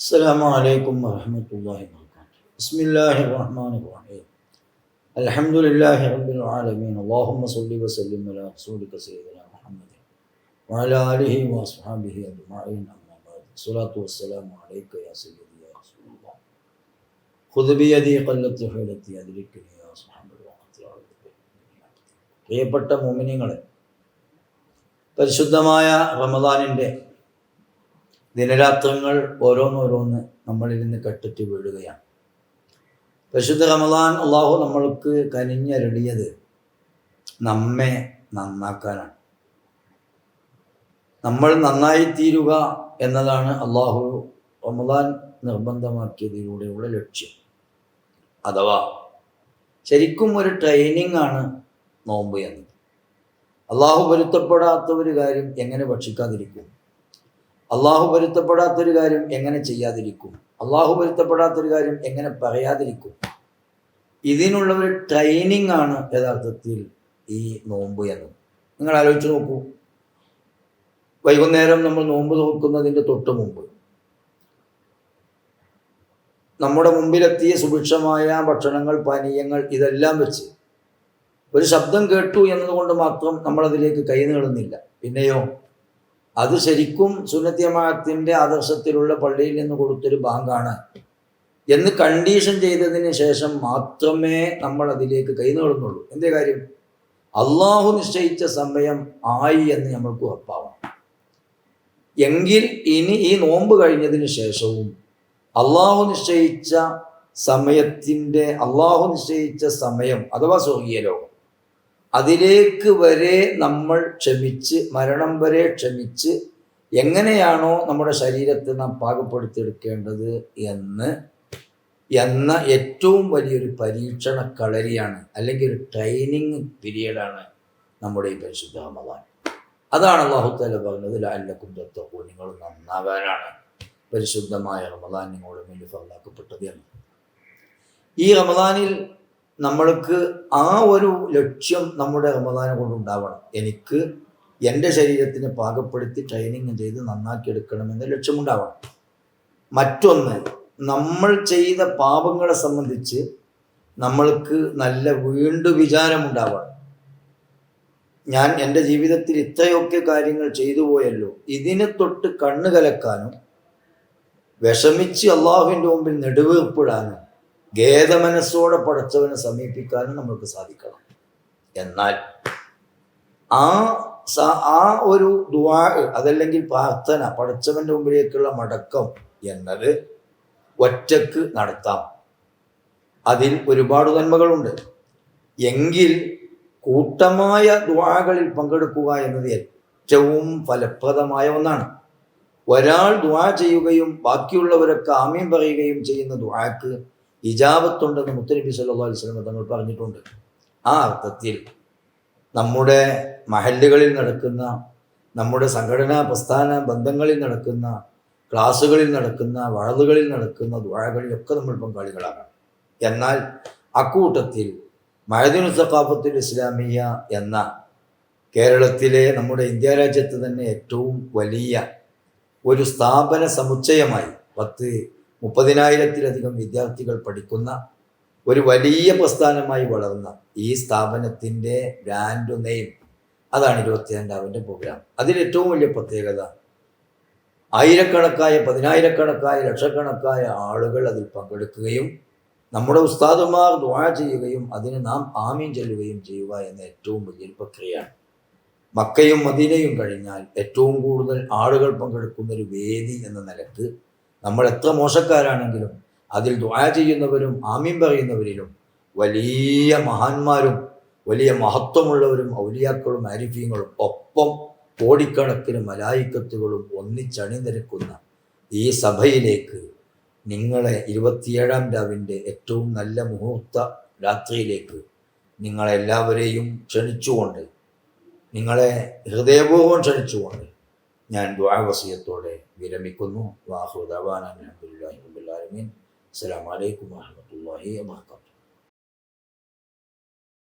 السلام عليكم ورحمة الله وبركاته بسم الله الرحمن الرحيم الحمد لله رب العالمين اللهم صل وسلم على رسولك سيدنا محمد وعلى آله وأصحابه أجمعين أما بعد الصلاة والسلام عليك يا سيدي يا رسول الله خذ بيدي قلت حيلتي أدركني يا صحاب الوقت يا رب പ്രിയപ്പെട്ട മോമിനിങ്ങളെ പരിശുദ്ധമായ റമദാനിൻ്റെ ദിനരാത്രങ്ങൾ ഓരോന്നോരോന്ന് നമ്മളിൽ നിന്ന് കെട്ടിട്ട് വീഴുകയാണ്. പരിശുദ്ധ റമദാൻ അള്ളാഹു നമ്മൾക്ക് കനിഞ്ഞരുളിയത് നമ്മെ നന്നാക്കാനാണ്. നമ്മൾ നന്നായി തീരുക എന്നതാണ് അള്ളാഹു റമദാൻ നിർബന്ധമാക്കിയതിലൂടെയുള്ള ലക്ഷ്യം. അഥവാ ശരിക്കും ഒരു ട്രെയിനിങ് ആണ് നോമ്പ് എന്നത്. അള്ളാഹു പൊരുത്തപ്പെടാത്ത ഒരു കാര്യം എങ്ങനെ ഭക്ഷിക്കാതിരിക്കും? അള്ളാഹു പൊരുത്തപ്പെടാത്തൊരു കാര്യം എങ്ങനെ ചെയ്യാതിരിക്കും? അള്ളാഹു പൊരുത്തപ്പെടാത്തൊരു കാര്യം എങ്ങനെ പറയാതിരിക്കും? ഇതിനുള്ള ഒരു ട്രെയിനിങ് ആണ് യഥാർത്ഥത്തിൽ ഈ നോമ്പ് എന്ന് നിങ്ങൾ ആലോചിച്ച് നോക്കൂ. വൈകുന്നേരം നമ്മൾ നോമ്പ് നോക്കുന്നതിന്റെ തൊട്ട് മുമ്പ്. നമ്മുടെ മുമ്പിലെത്തിയ സുഭിക്ഷമായ ഭക്ഷണങ്ങൾ പാനീയങ്ങൾ ഇതെല്ലാം വെച്ച് ഒരു ശബ്ദം കേട്ടു എന്നതുകൊണ്ട് മാത്രം നമ്മളതിലേക്ക് കൈ നീളുന്നില്ല. പിന്നെയോ അത് ശരിക്കും സുന്നത്യമാത്തിന്റെ ആദർശത്തിലുള്ള പള്ളിയിൽ നിന്ന് കൊടുത്തൊരു ബാങ്കാണ്. എന്ന് കണ്ടീഷൻ ചെയ്തതിന് ശേഷം മാത്രമേ നമ്മൾ അതിലേക്ക് കൈ നേടുന്നുള്ളൂ എന്തേ കാര്യം? അള്ളാഹു നിശ്ചയിച്ച സമയം ആയി എന്ന് നമ്മൾക്ക് ഉറപ്പാവണം. എങ്കിൽ ഇനി ഈ നോമ്പ് കഴിഞ്ഞതിന് ശേഷവും അള്ളാഹു നിശ്ചയിച്ച സമയത്തിന്റെ അള്ളാഹു നിശ്ചയിച്ച സമയം അഥവാ സ്വർഗീയ ലോകം അതിലേക്ക് വരെ നമ്മൾ ക്ഷമിച്ച് മരണം വരെ ക്ഷമിച്ച് എങ്ങനെയാണോ നമ്മുടെ ശരീരത്തെ നാം പാകപ്പെടുത്തിയെടുക്കേണ്ടത് എന്ന് എന്ന ഏറ്റവും വലിയൊരു പരീക്ഷണ കളരിയാണ് അല്ലെങ്കിൽ ഒരു ട്രെയിനിങ് പീരീഡാണ് നമ്മുടെ ഈ പരിശുദ്ധ റമദാൻ. അതാണ് അള്ളാഹുത്തല പറഞ്ഞത് ലാലക്കും തത്വവും നിങ്ങൾ നന്നാവാനാണ് പരിശുദ്ധമായ റമദാൻ നിങ്ങളുടെ മുന്നിൽ ഫലാക്കപ്പെട്ടത് എന്ന്. ഈ റമദാനിൽ നമ്മൾക്ക് ആ ഒരു ലക്ഷ്യം നമ്മുടെ റമദാനെ കൊണ്ടുണ്ടാവണം എനിക്ക് എന്റെ ശരീരത്തിനെ പാകപ്പെടുത്തി ട്രെയിനിങ് ചെയ്ത് നന്നാക്കി എടുക്കണമെന്ന ലക്ഷ്യമുണ്ടാവണം. മറ്റൊന്ന് നമ്മൾ ചെയ്ത പാപങ്ങളെ സംബന്ധിച്ച് നമ്മൾക്ക് നല്ല വീണ്ടു വിചാരമുണ്ടാവണം. ഞാൻ എന്റെ ജീവിതത്തിൽ ഇത്രയൊക്കെ കാര്യങ്ങൾ ചെയ്തു പോയല്ലോ. ഇതിനെ തൊട്ട് കണ്ണു കലക്കാനും വിഷമിച്ച് അള്ളാഹുവിന്റെ മുമ്പിൽ നെടുവീർപ്പിടാനും ഖേദമനസ്സോടെ പടച്ചവനെ സമീപിക്കാനും നമ്മൾക്ക് സാധിക്കണം. എന്നാൽ ആ ആ ഒരു ദുവാ അതല്ലെങ്കിൽ പ്രാർത്ഥന പടച്ചവന്റെ മുമ്പിലേക്കുള്ള മടക്കം എന്നത് ഒറ്റയ്ക്ക് നടത്താം. അതിൽ ഒരുപാട് നന്മകളുണ്ട്. എങ്കിൽ കൂട്ടമായ ദുവാകളിൽ പങ്കെടുക്കുക എന്നത് ഏറ്റവും ഫലപ്രദമായ ഒന്നാണ്. ഒരാൾ ദുവാ ചെയ്യുകയും ബാക്കിയുള്ളവരൊക്കെ ആമീൻ പറയുകയും ചെയ്യുന്ന ദുവാക്ക് ഇജാബത്തുണ്ടെന്ന് മുത്തനബി സല്ലാ വസ്ലമ തങ്ങൾ പറഞ്ഞിട്ടുണ്ട്. ആ അർത്ഥത്തിൽ നമ്മുടെ മഹല്ലുകളിൽ നടക്കുന്ന നമ്മുടെ സംഘടനാ പ്രസ്ഥാന ബന്ധങ്ങളിൽ നടക്കുന്ന ക്ലാസ്സുകളിൽ നടക്കുന്ന വഴലുകളിൽ നടക്കുന്ന ദ്വാഴകളിലൊക്കെ നമ്മൾ പങ്കാളികളാകണം എന്നാൽ അക്കൂട്ടത്തിൽ മഴദിനു സഖാഫത്തുൽ ഇസ്ലാമിയ എന്ന കേരളത്തിലെ നമ്മുടെ ഇന്ത്യ രാജ്യത്ത് തന്നെ ഏറ്റവും വലിയ ഒരു സ്ഥാപന സമുച്ചയമായി പത്ത് മുപ്പതിനായിരത്തിലധികം വിദ്യാർത്ഥികൾ പഠിക്കുന്ന ഒരു വലിയ പ്രസ്ഥാനമായി വളർന്ന ഈ സ്ഥാപനത്തിന്റെ ബ്രാൻഡ് നെയിം അതാണ് ഇരുപത്തിരണ്ടാവിന്റെ പ്രോഗ്രാം അതിലേറ്റവും വലിയ പ്രത്യേകത ആയിരക്കണക്കായ പതിനായിരക്കണക്കായ ലക്ഷക്കണക്കായ ആളുകൾ അതിൽ പങ്കെടുക്കുകയും നമ്മുടെ ഉസ്താദുമാർ ദ്വാ ചെയ്യുകയും അതിന് നാം ആമീൻ ചെല്ലുകയും ചെയ്യുക എന്ന ഏറ്റവും വലിയൊരു പ്രക്രിയയാണ്. മക്കയും മദീനയും കഴിഞ്ഞാൽ ഏറ്റവും കൂടുതൽ ആളുകൾ പങ്കെടുക്കുന്ന ഒരു വേദി എന്ന നിലയ്ക്ക് നമ്മൾ എത്ര മോശക്കാരാണെങ്കിലും അതിൽ ദ്വാ ചെയ്യുന്നവരും ആമീൻ പറയുന്നവരിലും വലിയ മഹാന്മാരും വലിയ മഹത്വമുള്ളവരും ഔലിയാക്കളും ആരിഫീങ്ങളും ഒപ്പം കോടിക്കണക്കിന് മലായിക്കത്തുകളും ഒന്നിച്ചണിനിരക്കുന്ന ഈ സഭയിലേക്ക് നിങ്ങളെ ഇരുപത്തിയേഴാം രാവിന്റെ ഏറ്റവും നല്ല മുഹൂർത്ത രാത്രിയിലേക്ക് നിങ്ങളെല്ലാവരെയും ക്ഷണിച്ചുകൊണ്ട് നിങ്ങളെ ഹൃദയപൂർവം ക്ഷണിച്ചുകൊണ്ട് ഞാൻ ദ്വാവസീയത്തോടെ വിരമിക്കുന്നു. വാഹുദാൻ അലഹമുല്ലാ അസ്സാം വലൈക്കും വാഹമത്തല്ലാഹി വാത്തു